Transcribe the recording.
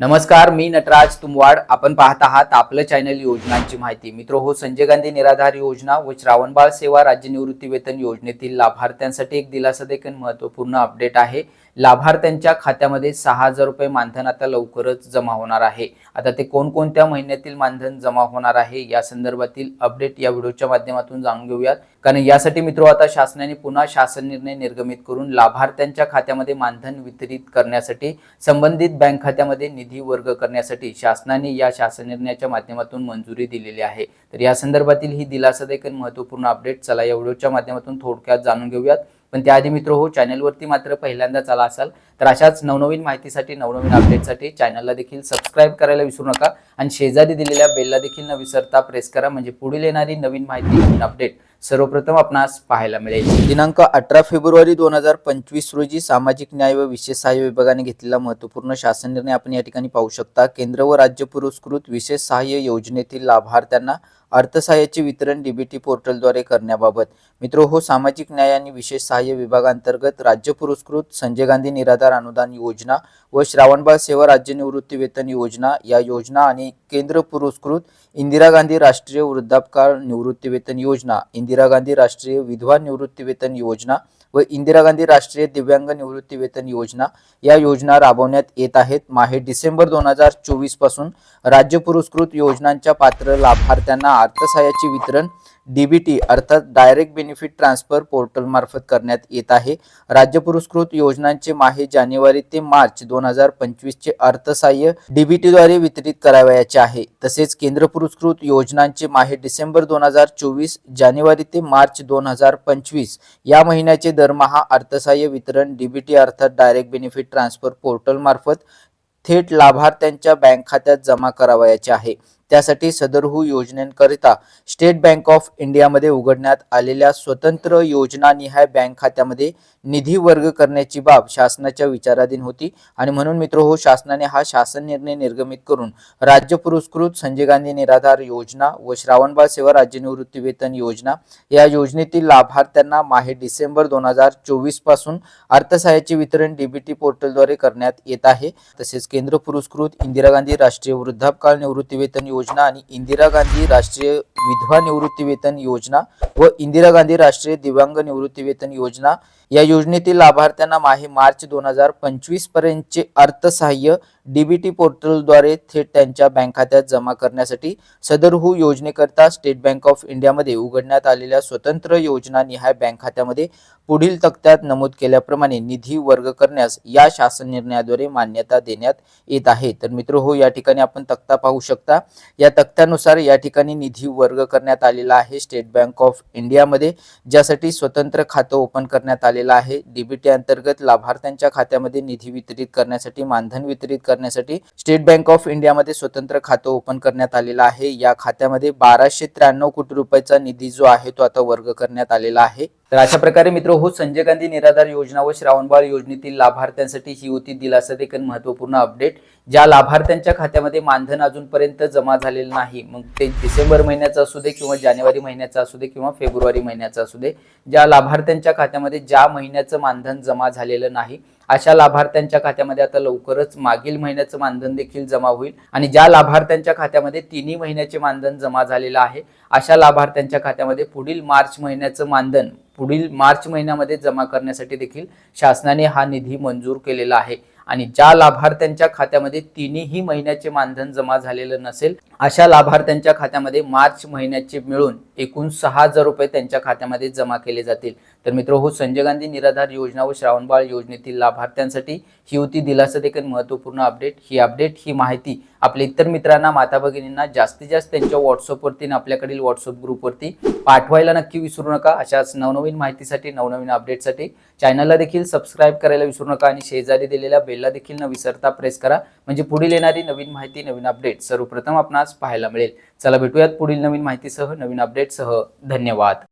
नमस्कार मी नटराज तुमवाड. आपण पाहत आहात आपलं चॅनल योजनांची माहिती. मित्र हो संजय गांधी निराधार योजना व श्रावणबाळ सेवा राज्य निवृत्ती वेतन योजनेतील लाभार्थ्यांसाठी एक दिलासा देखील महत्त्वपूर्ण अपडेट आहे. लाभार्थ्यांच्या खात्यामध्ये सहा हजार रुपये मानधन आता लवकरच जमा होणार आहे. आता ते कोणकोणत्या महिन्यातील मानधन जमा होणार आहे या संदर्भातील अपडेट या व्हिडिओच्या माध्यमातून जाणून घेऊयात. कारण यासाठी मित्र आता शासनाने पुन्हा शासन निर्णय निर्गमित करून लाभार्थ्यांच्या खात्यामध्ये मानधन वितरित करण्यासाठी संबंधित बँक खात्यामध्ये निधी वर्ग करण्यासाठी शासनाने या शासन निर्णयाच्या माध्यमातून मंजुरी दिलेली आहे. तर या संदर्भातील ही दिलासादायक आणि महत्त्वपूर्ण अपडेट चला या व्हिडिओच्या माध्यमातून थोडक्यात जाणून घेऊयात. पण त्याआधी मित्र हो चॅनलवरती मात्र पहिल्यांदाच आला असाल तर अशाच नवनवीन माहितीसाठी नवनवीन अपडेटसाठी चॅनलला देखील सबस्क्राईब करायला विसरू नका. आणि शेजारी दिलेल्या बेलला देखील न विसरता प्रेस करा. म्हणजे पुढील येणारी नवीन माहिती नवीन अपडेट सर्वप्रथम आपणास पाहायला मिळेल. दिनांक अठरा फेब्रुवारी दोन हजार पंचवीस रोजी सामाजिक न्याय व विशेष सहाय्य विभागाने घेतलेला महत्त्वपूर्ण शासन निर्णय आपण या ठिकाणी पाहू शकता. केंद्र व राज्य पुरस्कृत विशेष सहाय्य योजनेतील लाभार्थ्यांना अर्थसहाय्याचे वितरण डीबीटी पोर्टलद्वारे करण्याबाबत. मित्र हो सामाजिक न्याय आणि विशेष सहाय्य विभागांतर्गत राज्य पुरस्कृत संजय गांधी निराधार अनुदान योजना व श्रावणबाळ सेवा राज्य निवृत्ती वेतन योजना या योजना आणि केंद्र पुरस्कृत इंदिरा गांधी राष्ट्रीय वृद्धापकाळ निवृत्ती वेतन योजना इंदिरा गांधी राष्ट्रीय विधवा निवृत्तीवेतन योजना व इंदिरा गांधी राष्ट्रीय दिव्यांग निवृत्तीवेतन योजना या योजना राबवण्यात येत आहेत. माहे डिसेंबर दोन हजार चोवीसपासून राज्य पुरस्कृत योजनांच्या पात्र लाभार्थ्यांना अर्थसहाय्याचे वितरण डीबीटी अर्थात डायरेक्ट बेनिफिट ट्रान्सफर पोर्टल मार्फत करण्यात येत आहे. राज्य पुरस्कृत योजनांचे माहे जानेवारी ते मार्च दोन हजार पंचवीसचे अर्थसहाय्य डीबीटीद्वारे वितरित करावयाचे आहे. तसेच केंद्र पुरस्कृत योजनांचे माहे डिसेंबर दोन हजार चोवीस जानेवारी ते मार्च दोन हजार पंचवीस या महिन्याचे दरमहा अर्थसहाय्य वितरण डीबीटी अर्थात डायरेक्ट बेनिफिट ट्रान्सफर पोर्टल मार्फत थेट लाभार्थ्यांच्या बँक खात्यात जमा करावयाचे आहे. त्यासाठी सदरहू योजनेकरिता स्टेट बँक ऑफ इंडियामध्ये उघडण्यात आलेल्या स्वतंत्र योजनानिहाय बँक खात्यामध्ये निधी वर्ग करण्याची बाब शासनाच्या विचाराधीन होती. आणि म्हणून मित्र हो शासनाने हा शासन निर्णय निर्गमित करून राज्य पुरस्कृत संजय गांधी निराधार योजना व श्रावणबाळ सेवा राज्य निवृत्ती वेतन योजना या योजनेतील लाभार्थ्यांना माहे डिसेंबर दोन हजार चोवीसपासून अर्थसहाय्याचे वितरण डीबीटी पोर्टलद्वारे करण्यात येत आहे. तसेच केंद्र पुरस्कृत इंदिरा गांधी राष्ट्रीय वृद्धापकाळ निवृत्ती वेतन योजना आणि इंदिरा गांधी राष्ट्रीय विधवा निवृत्ती वेतन योजना व इंदिरा गांधी राष्ट्रीय दिव्यांग निवृत्ती वेतन योजना या योजनेतील लाभार्थ्यांना माहे मार्च दोन हजार पंचवीस पर्यंतचे अर्थसहाय्य डीबीटी पोर्टलद्वारे थेट त्यांच्या बँक खात्यात जमा करण्यासाठी सदरहू योजनेकरता स्टेट बँक ऑफ इंडियामध्ये उघडण्यात आलेल्या स्वतंत्र योजना निहाय बँक खात्यामध्ये पुढील तक्त्यात नमूद केल्याप्रमाणे निधी वर्ग करण्यास या शासन निर्णयाद्वारे मान्यता देण्यात येत आहे. तर मित्र हो या ठिकाणी आपण तक्ता पाहू शकता. या तक्त्यानुसार या ठिकाणी निधी वर्ग करण्यात आलेला आहे. स्टेट बँक ऑफ इंडियामध्ये ज्यासाठी स्वतंत्र खातं ओपन करण्यात आलेलं आहे. डीबीटी अंतर्गत लाभार्थ्यांच्या खात्यामध्ये निधी वितरित करण्यासाठी मानधन वितरित करण्यासाठी स्टेट बँक ऑफ इंडियामध्ये स्वतंत्र खातं ओपन करण्यात आलेलं आहे. या खात्यामध्ये बाराशे त्र्याण्णव कोटी रुपयाचा निधी जो आहे तो आता वर्ग करण्यात आलेला आहे. तर अशा प्रकारे मित्र हो संजय गांधी निराधार योजना व श्रावणबाळ योजनेतील लाभार्थ्यांसाठी ही होती दिलासा देखील महत्त्वपूर्ण अपडेट ज्या लाभार्थ्यांच्या खात्यामध्ये मानधन अजूनपर्यंत जमा झालेलं नाही. मग ते डिसेंबर महिन्याचं असू दे किंवा जानेवारी महिन्याचं असू दे किंवा फेब्रुवारी महिन्याचं असू दे ज्या लाभार्थ्यांच्या खात्यामध्ये ज्या महिन्याचं मानधन जमा झालेलं नाही अशा लाभार्थ्यांच्या खात्यामध्ये आता लवकरच मागील महिन्याचं मानधन देखील जमा होईल आणि ज्या लाभार्थ्यांच्या खात्यामध्ये तिन्ही महिन्याचे मानधन जमा झालेलं आहे अशा लाभार्थ्यांच्या खात्यामध्ये पुढील मार्च महिन्याचं मानधन पुढील मार्च महिन्यामध्ये जमा करण्यासाठी देखील शासनाने हा निधी मंजूर केलेला आहे. आणि ज्या लाभार्थ्यांच्या खात्यामध्ये तिन्ही महिन्याचे मानधन जमा झालेलं नसेल अशा लाभार्थ्यांच्या खात्यामध्ये मार्च महिन्याचे मिळून एकूण सहा हजार रुपये त्यांच्या खात्यामध्ये जमा केले जातील. तर मित्र हो संजय गांधी निराधार योजना व श्रावणबाळ योजनेतील लाभार्थ्यांसाठी ही होती दिलासा देखील महत्त्वपूर्ण अपडेट ही अपडेट ही माहिती आपल्या इतर मित्रांना माता भगिनींना जास्तीत जास्त त्यांच्या व्हॉट्सअपवरती आणि आपल्याकडील व्हॉट्सअप ग्रुपवरती पाठवायला नक्की विसरू नका. अशाच नवनवीन माहितीसाठी नवनवीन अपडेटसाठी चॅनलला देखील सबस्क्राईब करायला विसरू नका आणि शेजारी दिलेल्या बेलला देखील न विसरता प्रेस करा. म्हणजे पुढील येणारी नवीन माहिती नवीन अपडेट सर्वप्रथम आपणास पाहायला मिळेल. चला भेटूयात पुढील नवीन माहितीसह नवीन अपडेट अपडेटसह धन्यवाद.